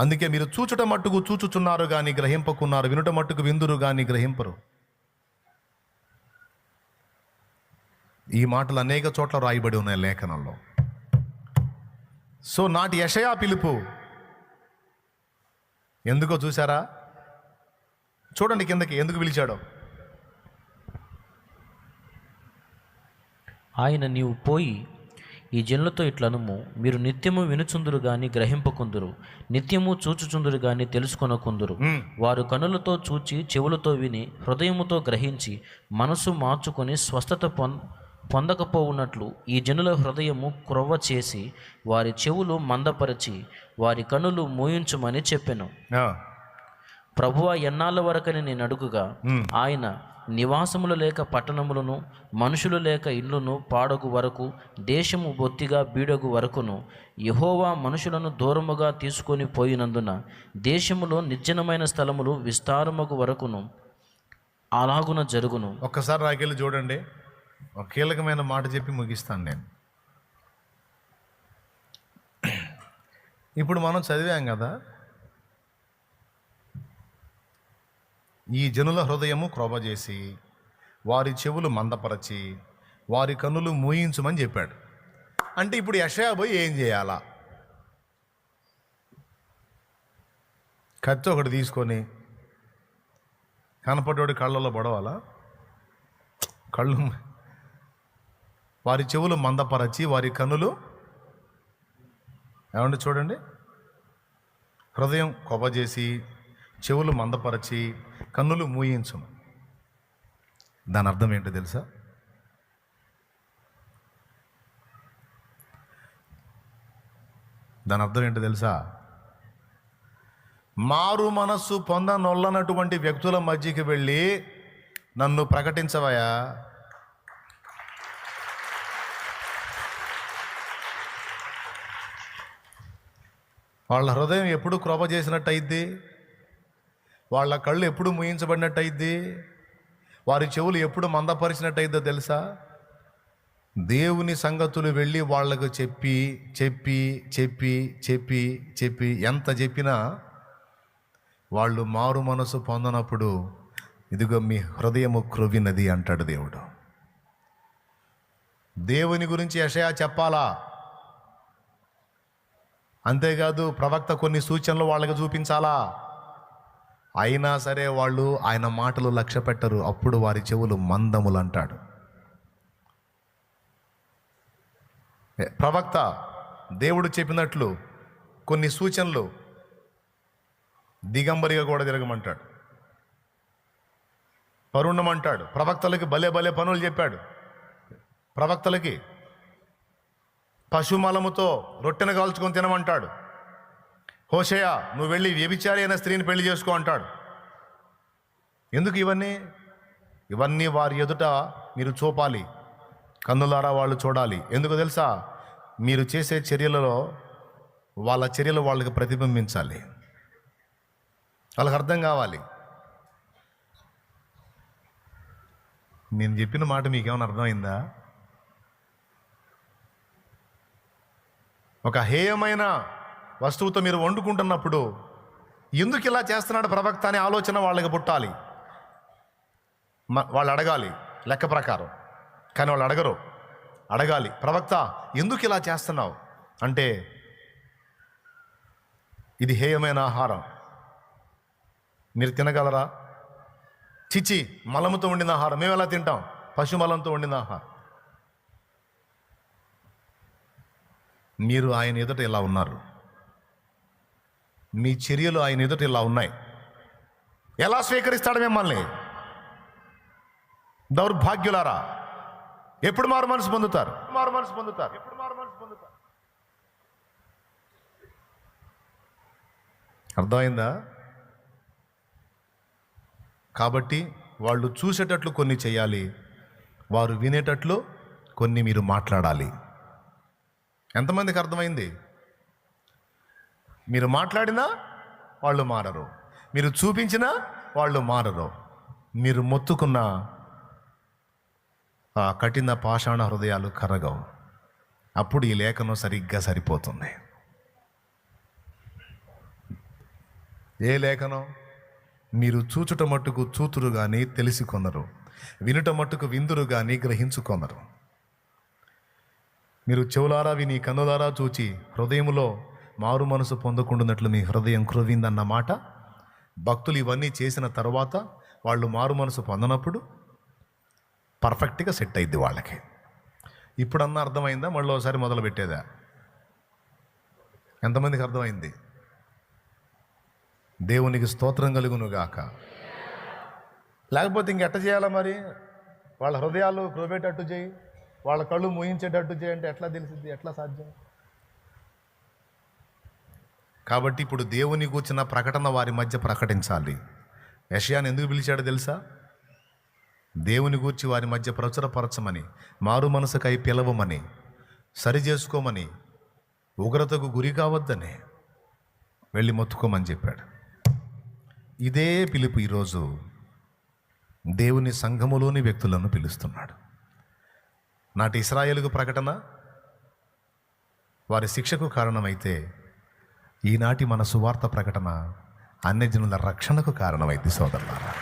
అందుకే మీరు చూచుట మట్టుకు చూచుచున్నారు కానీ గ్రహింపకున్నారు వినుట మట్టుకు విందురు కానీ గ్రహింపరు. ఈ మాటలు అనేక చోట్ల రాయబడి ఉన్నాయి లేఖనంలో. సో నాటి యషయా పిలుపు. ఎందుకో చూసారా చూడండి కిందకి ఎందుకు పిలిచాడో. ఆయన నీవు పోయి ఈ జనులతో ఇట్లనుము మీరు నిత్యము వినుచుందురు గాని గ్రహింపకుందురు. నిత్యము చూచుచుందురు గాని తెలుసుకొనకుందురు. వారు కనులతో చూచి చెవులతో విని హృదయముతో గ్రహించి మనసు మార్చుకొని స్వస్థత పొందకపోవున్నట్లు ఈ జనుల హృదయము క్రొవ్వ చేసి వారి చెవులు మందపరచి వారి కనులు మూయించుమని చెప్పెను. ప్రభువ ఎన్నాళ్ళ వరకని నేను అడుగుగా. ఆయన నివాసములు లేక పట్టణములను మనుషులు లేక ఇల్లును పాడగు వరకు దేశము బొత్తిగా బీడగు వరకును యహోవా మనుషులను దూరముగా తీసుకొని పోయినందున దేశములో నిర్జనమైన స్థలములు విస్తారముగు వరకును అలాగున జరుగును. ఒక్కసారి రాకెళ్ళి చూడండి. ఒక కీలకమైన మాట చెప్పి ముగిస్తాను నేను. ఇప్పుడు మనం చదివాం కదా ఈ జనుల హృదయము క్రొబజేసి వారి చెవులు మందపరచి వారి కన్నులు మూయించమని చెప్పాడు. అంటే ఇప్పుడు యషయా పోయి ఏం చేయాలా? కత్తి ఒకటి తీసుకొని కనపడ్డోడి కళ్ళలో పడవాలా? కళ్ళు వారి చెవులు మందపరచి వారి కన్నులు ఏమండి చూడండి? హృదయం కొబ్బజేసి చెవులు మందపరచి కన్నులు మూయించు దాని అర్థం ఏంటో తెలుసా? దాని అర్థం ఏంటో తెలుసా? మారు మనస్సు పొందనొల్లనటువంటి వ్యక్తుల మధ్యకి వెళ్ళి నన్ను ప్రకటించవయా? వాళ్ళ హృదయం ఎప్పుడు క్రొప చేసినట్టు అయింది వాళ్ళ కళ్ళు ఎప్పుడు ముయించబడినట్టయిద్ది? వారి చెవులు ఎప్పుడు మందపరిచినట్టయిద్దో తెలుసా? దేవుని సంగతులు వెళ్ళి వాళ్ళకు చెప్పి చెప్పి చెప్పి చెప్పి చెప్పి ఎంత చెప్పినా వాళ్ళు మారు మనసు పొందనప్పుడు ఇదిగో మీ హృదయము క్రొవినది అంటాడు దేవుడు. దేవుని గురించి యషయా చెప్పాలా? అంతేకాదు ప్రవక్త కొన్ని సూచనలు వాళ్ళకి చూపించాలా? అయినా సరే వాళ్ళు ఆయన మాటలు లక్ష్య పెట్టరు. అప్పుడు వారి చెవులు మందములు అంటాడు ప్రవక్త దేవుడు చెప్పినట్లు కొన్ని సూచనలు దిగంబరిగా కూడా తిరగమంటాడు పరుణమంటాడు. ప్రవక్తలకి భలే భలే పనులు చెప్పాడు. ప్రవక్తలకి పశుమలముతో రొట్టెను కాల్చుకొని తినమంటాడు. హోషయ నువ్వు వెళ్ళి వ్యభిచారి అయిన స్త్రీని పెళ్ళి చేసుకో అంటాడు. ఎందుకు ఇవన్నీ? ఇవన్నీ వారి ఎదుట మీరు చూపాలి. కన్నులారా వాళ్ళు చూడాలి. ఎందుకు తెలుసా? మీరు చేసే చర్యలలో వాళ్ళ చర్యలు వాళ్ళకి ప్రతిబింబించాలి. వాళ్ళకి అర్థం కావాలి. నేను చెప్పిన మాట మీకేమైనా అర్థమైందా? ఒక హేయమైన వస్తువుతో మీరు వండుకుంటున్నప్పుడు ఎందుకు ఇలా చేస్తున్నాడు ప్రవక్త అనే ఆలోచన వాళ్ళకి పుట్టాలి? మ- వాళ్ళు అడగాలి లెక్క ప్రకారం. కానీ వాళ్ళు అడగరు. అడగాలి ప్రవక్త ఎందుకు ఇలా చేస్తున్నావు? అంటే ఇది హేయమైన ఆహారం. మీరు తినగలరా? చిచి మలముతో వండిన ఆహారం. మేము ఎలా తింటాం? పశుమలంతో వండిన ఆహారం. మీరు ఆయన ఎదుట ఇలా ఉన్నారు. మీ చర్యలు ఆయన ఎదుట ఇలా ఉన్నాయి. ఎలా స్వీకరిస్తాడు మిమ్మల్ని? దౌర్భాగ్యులారా ఎప్పుడు మారు మనసు పొందుతారు? మారు మనసు పొందుతారు? ఎప్పుడు మారు మనసు పొందుతారు? అర్థమైందా? కాబట్టి వాళ్ళు చూసేటట్లు కొన్ని చేయాలి వారు వినేటట్లు కొన్ని మీరు మాట్లాడాలి. ఎంతమందికి అర్థమైంది? మీరు మాట్లాడినా వాళ్ళు మారరు. మీరు చూపించినా వాళ్ళు మారరు. మీరు మొత్తుకున్న ఆ కఠిన పాషాణ హృదయాలు కరగవు. అప్పుడు ఈ లేఖనం సరిగ్గా సరిపోతుంది. ఏ లేఖనం? మీరు చూచుట మట్టుకు చూతురు కానీ తెలిసికొందరు వినుట మట్టుకు విందురు కానీ గ్రహించుకొనరు. మీరు చెవులారా విని కన్నులారా చూచి హృదయములో మారు మనసు పొందకుండాన్నట్లు మీ హృదయం క్రొవ్విందన్న మాట. భక్తులు ఇవన్నీ చేసిన తర్వాత వాళ్ళు మారు మనసు పొందనప్పుడు పర్ఫెక్ట్గా సెట్ అయింది వాళ్ళకి. ఇప్పుడన్నా అర్థమైందా? మళ్ళీ ఒకసారి మొదలు పెట్టేదా? ఎంతమందికి అర్థమైంది? దేవునికి స్తోత్రం కలుగును గాక. లేకపోతే ఇంకెట్ట చేయాలా మరి? వాళ్ళ హృదయాలు క్రోబేటట్టు చేయి వాళ్ళ కళ్ళు మూయించేటట్టు చేయంటే ఎట్లా తెలిసింది ఎట్లా సాధ్యం? కాబట్టి ఇప్పుడు దేవుని కూర్చున్న ప్రకటన వారి మధ్య ప్రకటించాలి. యషయాన్ని ఎందుకు పిలిచాడో తెలుసా? దేవుని గూర్చి వారి మధ్య ప్రచురపరచమని మారు మనసుకై పిలవమని సరి చేసుకోమని ఉగ్రతకు గురి కావద్దని వెళ్ళి మొత్తుకోమని చెప్పాడు. ఇదే పిలుపు ఈరోజు దేవుని సంఘములోని వ్యక్తులను పిలుస్తున్నాడు. నాటి ఇస్రాయేల్కు ప్రకటన వారి శిక్షకు కారణమైతే ఈనాటి మన సువార్త ప్రకటన అన్యజనుల రక్షణకు కారణమైంది సోదరులారా.